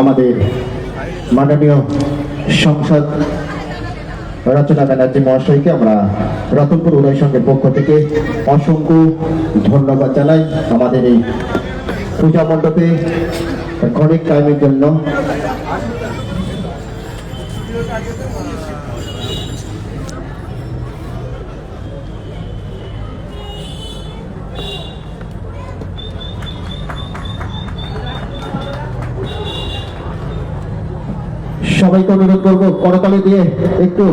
আমাদের মাননীয় সংসদ রচনা ব্যানার্জি মহাশয়কে আমরা রতনপুর উদয় সংঘের পক্ষ থেকে অসংখ্য ধন্যবাদ জানাই। আমাদের এই পূজা মণ্ডপে অনেক টাইমের জন্য সবাইকে অনুরোধ করব, করতালে দিয়ে একটু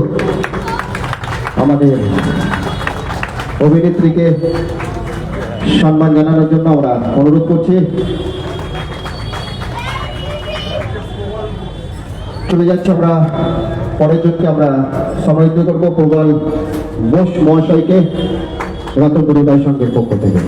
আমাদের অভিনেত্রীকে সম্মান জানানোর জন্য আমরা অনুরোধ করছি। চলে যাচ্ছে আমরা, পরের জনকে আমরা সমাহিত করব, প্রবল বোস মহাশয়কে রতনপুর সংঘের পক্ষ থেকে।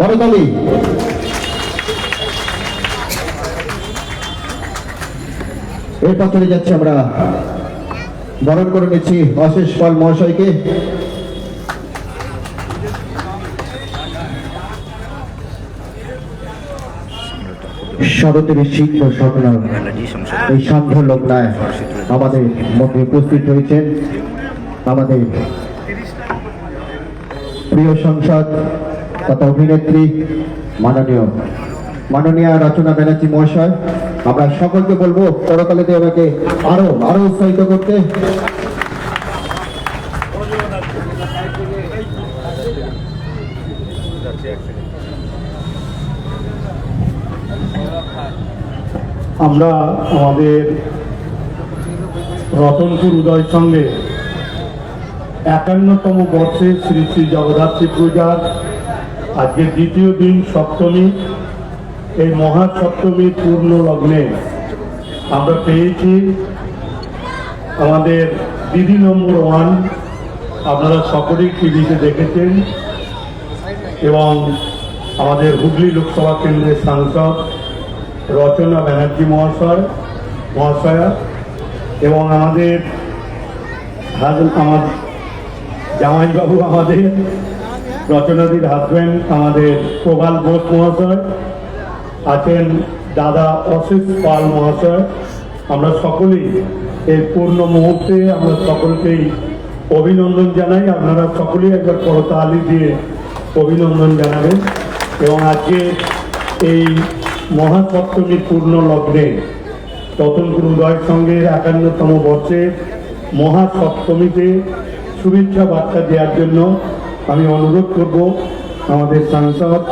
করতালি এরপর চলে যাচ্ছে আমরা। বরণ করে নিচ্ছি অশেষ পাল মহাশয়কে। শরতের শীঘ্র স্বপ্ন, এই সান্ধ্য লগ্নায় আমাদের মধ্যে উপস্থিত হয়েছেন আমাদের প্রিয় সংসদ তথা অভিনেত্রী মাননীয় মাননীয় রচনা ব্যানার্জি মহাশয়। আমরা সকলকে বলব করতালিতে আমাকে আরও আরও উৎসাহিত করতে। আমরা আমাদের রতনপুর উদয় সঙ্গে একান্নতম বর্ষে শ্রী শ্রী জগদ্ধাত্রী পূজার আজকে দ্বিতীয় দিন সপ্তমী। এই মহাসপ্তমীর পূর্ণ লগ্নে আমরা পেয়েছি আমাদের দিদি নম্বর ওয়ান। আপনারা সকলেই টিভিতে দেখেছেন এবং আমাদের হুগলি লোকসভা কেন্দ্রের সাংসদ রচনা ব্যানার্জি মহাশয়, মহাশয়া এবং আমাদের আমার জামাইবাবু আমাদের রচনাদির হাজব্যান্ড আমাদের প্রবাল ঘোষ মহাশয়, আছেন দাদা অশিস পাল মহাশয়। আমরা সকলেই এই পূর্ণ মুহূর্তে আমরা সকলকেই অভিনন্দন জানাই। আপনারা সকলেই একবার করতালি দিয়ে অভিনন্দন জানাবেন। এবং আজকে এই মহাসপ্তমীর পূর্ণ লগ্নে রতনপুর উদয় সঙ্গের একান্নতম বর্ষে মহাসপ্তমীতে শুভেচ্ছা বার্তা দেওয়ার জন্য আমি অনুরোধ করব আমাদের সাংসদ,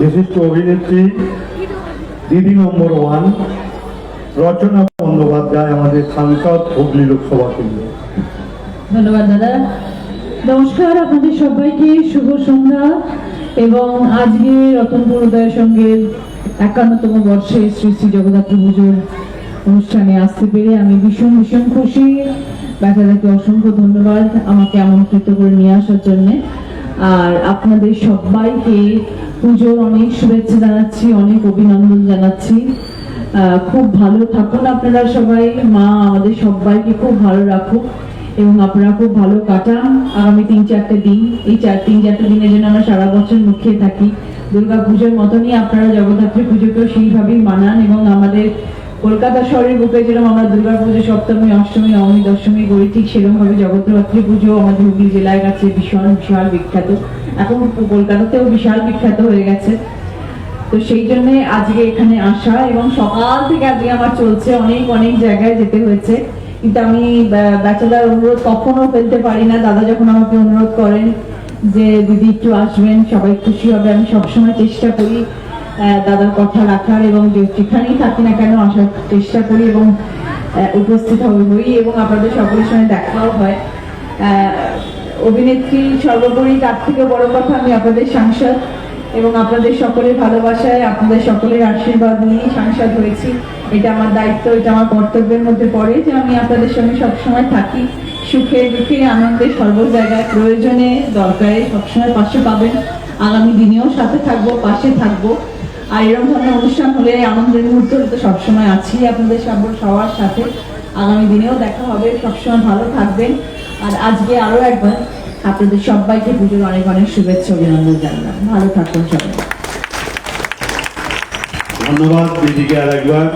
বিশিষ্ট অভিনেত্রী, দিদি নম্বর ওয়ান, রচনা বন্দ্যোপাধ্যায়, আমাদের সাংসদ, হুগলি লোকসভা কেন্দ্র। ধন্যবাদ, দাদা। নমস্কার আপনাদের সবাইকে, শুভ সন্ধ্যা। এবং আজকে রতনপুর উদয় সঙ্গের একান্নতম বর্ষে শ্রী শ্রী জগদ্ধাত্রী পুজোর অনুষ্ঠানে আসতে পেরে আমি ভীষণ ভীষণ খুশি। বেচাদাকে অসংখ্য ধন্যবাদ আমাকে আমন্ত্রিত করে নিয়ে আসার জন্য। আর আপনাদের সবাইকে পুজোর অনেক শুভেচ্ছা জানাচ্ছি, অনেক অভিনন্দন জানাচ্ছি। খুব ভালো থাকুন আপনারা সবাই। মা, আমাদের সবাইকে খুব ভালো রাখুক এবং আপনারা খুব ভালো কাটান। আগামী তিন চারটে দিন, এই চার, তিন চারটে দিনের জন্য আমরা সারা বছর মুখিয়ে থাকি। দুর্গা পুজোর মতনই আপনারা জগদ্ধাত্রী পুজোকেও সেইভাবেই মানান এবং আমাদের কলকাতা শহরের বুকে যেরকম আমরা দুর্গা পুজো, সপ্তমী, অষ্টমী, নবমী, দশমী করি, ঠিক সেরকম ভাবে জগদ্ধাত্রী পুজো আমাদের হুগলি জেলার কাছে ভীষণ বিশাল বিখ্যাত। এখন কলকাতাতেও বিশাল বিখ্যাত হয়ে গেছে। তো সেই জন্য আজকে এখানে আসা এবং সকাল থেকে আজকে আমার চলছে, অনেক অনেক জায়গায় যেতে হয়েছে। কিন্তু আমি ব্যাচেলার অনুরোধ কখনো ফেলতে পারি না। দাদা যখন আমাকে অনুরোধ করেন যে, দিদি একটু আসবেন, সবাই খুশি হবে। আমি সবসময় চেষ্টা করি। দাদার কথা রাখার এবং যেখানেই থাকি না কেন আসার চেষ্টা করি এবং উপস্থিত হই এবং আপনাদের সকলের সঙ্গে দেখাও হয়। অভিনেত্রী সর্বোপরি তার থেকে বড় কথা আমি আপনাদের সাংসদ এবং আপনাদের সকলের ভালোবাসায় আপনাদের সকলের আশীর্বাদ নিয়ে সাংসদ হয়েছি। এটা আমার দায়িত্ব, এটা আমার কর্তব্যের মধ্যে পড়ে যে আমি আপনাদের সঙ্গে সবসময় থাকি। সুখে, দুঃখে, আনন্দে, সর্ব জায়গায় প্রয়োজনে, দরকারে সবসময় পাশে পাবেন। আগামী দিনেও সাথে থাকব, পাশে থাকব। আর এরকম ধরনের অনুষ্ঠান হলে আনন্দের মুহূর্ত তো সবসময় আছি আপনাদের সব সবার সাথে। আগামী দিনেও দেখা হবে। সবসময় ভালো থাকবেন। আর আজকে আরও একবার আপনাদের সবাইকে পুজোর অনেক অনেক শুভেচ্ছা অভিনন্দন জানলাম। ভালো থাকুন সবাই। ধন্যবাদ, দিদিকে আর একবার